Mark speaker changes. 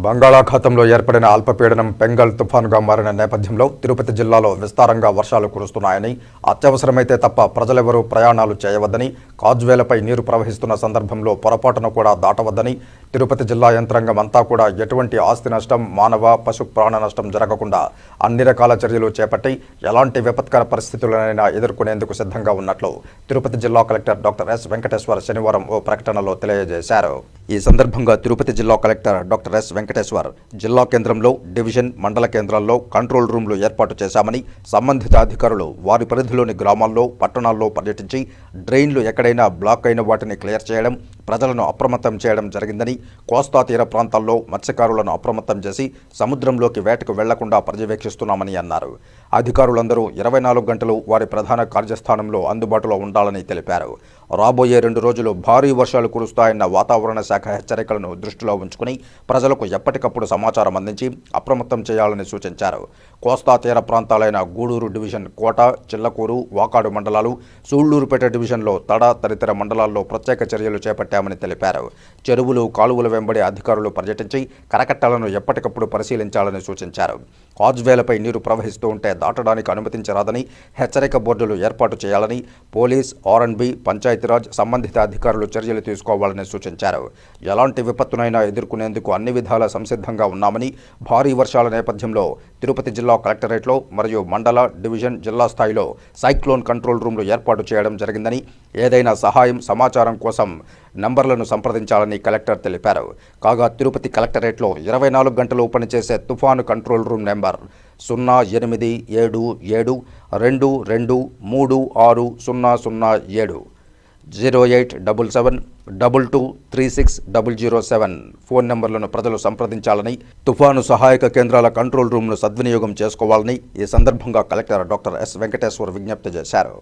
Speaker 1: బంగాళాఖాతంలో ఏర్పడిన అల్పపీడనం పెంగల్ తుఫానుగా మారిన నేపథ్యంలో తిరుపతి జిల్లాలో విస్తారంగా వర్షాలు కురుస్తున్నాయని అత్యవసరమైతే తప్ప ప్రజలెవరూ ప్రయాణాలు చేయవద్దని కాజ్వేలపై నీరు ప్రవహిస్తున్న సందర్భంలో పొరపాటున కూడా దాటవద్దని తిరుపతి జిల్లా యంత్రాంగం అంతా కూడా ఎటువంటి ఆస్తి నష్టం మానవ పశు ప్రాణ నష్టం జరగకుండా అన్ని రకాల చర్యలు చేపట్టి ఎలాంటి విపత్కర పరిస్థితులనైనా ఎదుర్కొనేందుకు సిద్ధంగా ఉన్నట్లు తిరుపతి జిల్లా కలెక్టర్ డాక్టర్ ఎస్ వెంకటేశ్వర్ శనివారం ఓ ప్రకటనలో తెలియజేశారు. ఈ సందర్భంగా తిరుపతి జిల్లా కలెక్టర్ డాక్టర్ ఎస్ వెంకటేశ్వర్ జిల్లా కేంద్రంలో డివిజన్ మండల కేంద్రాల్లో కంట్రోల్ రూమ్లు ఏర్పాటు చేశామని సంబంధిత అధికారులు వారి పరిధిలోని గ్రామాల్లో పట్టణాల్లో పర్యటించి డ్రైన్లు ఎక్కడైనా బ్లాక్ అయిన వాటిని క్లియర్ చేయడం ప్రజలను అప్రమత్తం చేయడం జరిగిందని కోస్తా తీర ప్రాంతాల్లో మత్స్యకారులను అప్రమత్తం చేసి సముద్రంలోకి వేటకు వెళ్ళకుండా పర్యవేక్షిస్తున్నామని అన్నారు. అధికారులందరూ ఇరవై నాలుగు గంటలు వారి ప్రధాన కార్యస్థానంలో అందుబాటులో ఉండాలని తెలిపారు. రాబోయే రెండు రోజులు భారీ వర్షాలు కురుస్తాయన్న వాతావరణ శాఖ హెచ్చరికలను దృష్టిలో ఉంచుకుని ప్రజలకు ఎప్పటికప్పుడు సమాచారం అందించి అప్రమత్తం చేయాలని సూచించారు. కోస్తా తీర ప్రాంతాలైన గూడూరు డివిజన్ కోట చిల్లకూరు వాకాడు మండలాలు సూళ్ళూరుపేట డివిజన్లో తడ తదితర మండలాల్లో ప్రత్యేక చర్యలు చేపట్టామని తెలిపారు. చెరువులు కాలువల వెంబడి అధికారులు పర్యటించి కరకట్టలను ఎప్పటికప్పుడు పరిశీలించాలని సూచించారు. కాజ్వేలపై నీరు ప్రవహిస్తూ ఉంటే దాటడానికి అనుమతించరాదని హెచ్చరిక బోర్డులు ఏర్పాటు చేయాలని పోలీస్ ఆర్ఎండ్బి పంచాయతీరాజ్ సంబంధిత అధికారులు చర్యలు తీసుకోవాలని సూచించారు. ఎలాంటి విపత్తునైనా ఎదుర్కొనేందుకు అన్ని విధాల సంసిద్ధంగా ఉన్నామని భారీ వర్షాల నేపథ్యంలో తిరుపతి జిల్లా కలెక్టరేట్లో మరియు మండల డివిజన్ జిల్లా స్థాయిలో సైక్లోన్ కంట్రోల్ రూమ్లు ఏర్పాటు చేయడం జరిగిందని ఏదైనా సహాయం సమాచారం కోసం నంబర్లను సంప్రదించాలని కలెక్టర్ తెలిపారు. కాగా తిరుపతి కలెక్టరేట్లో ఇరవై నాలుగు గంటలు పనిచేసే తుఫాను కంట్రోల్ రూమ్ నెంబర్ సున్నా ఎనిమిది ఏడు ఏడు రెండు రెండు మూడు ఆరు సున్నా సున్నా ఏడు. Zero eight double seven double two three six double zero seven. Phone నెంబర్లను ప్రజలు సంప్రదించాలని తుఫాను సహాయక కేంద్రాల కంట్రోల్ రూమ్ను సద్వినియోగం చేసుకోవాలని ఈ సందర్భంగా కలెక్టర్ డాక్టర్ ఎస్ వెంకటేశ్వర్ విజ్ఞప్తి చేశారు.